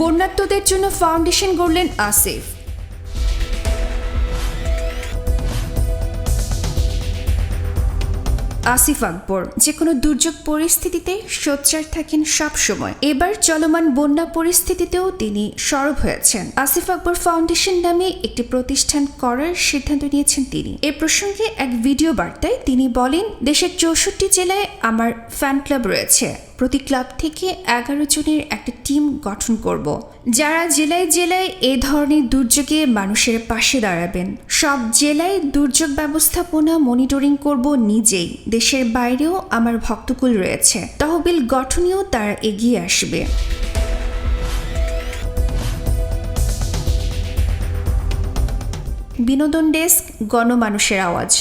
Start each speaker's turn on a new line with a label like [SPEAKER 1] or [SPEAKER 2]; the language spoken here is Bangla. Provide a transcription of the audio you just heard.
[SPEAKER 1] বন্যাত্মদের জন্য ফাউন্ডেশন গড়লেন আসিফ। আসিফ আকবর যে কোনো দুর্যোগ পরিস্থিতিতে সোচ্চার থাকেন সব সময় এবার চলমান বন্যা পরিস্থিতিতেও তিনি সরব হয়েছেন। আসিফ আকবর ফাউন্ডেশন নামে একটি প্রতিষ্ঠান করার সিদ্ধান্ত নিয়েছেন তিনি। এ প্রসঙ্গে এক ভিডিও বার্তায় তিনি বলেন, দেশের চৌষট্টি জেলায় আমার ফ্যান ক্লাব রয়েছে। প্রতি ক্লাব থেকে এগারো জনের একটা টিম গঠন করব। যারা জেলায় জেলায় এ ধরনের দুর্যোগে মানুষের পাশে দাঁড়াবেন। সব জেলায় দুর্যোগ ব্যবস্থাপনা মনিটরিং করব নিজেই। দেশের বাইরেও আমার ভক্তকুল রয়েছে। তহবিল গঠনেও তারা এগিয়ে আসবে। বিনোদন ডেস্ক, গণমানুষের আওয়াজ।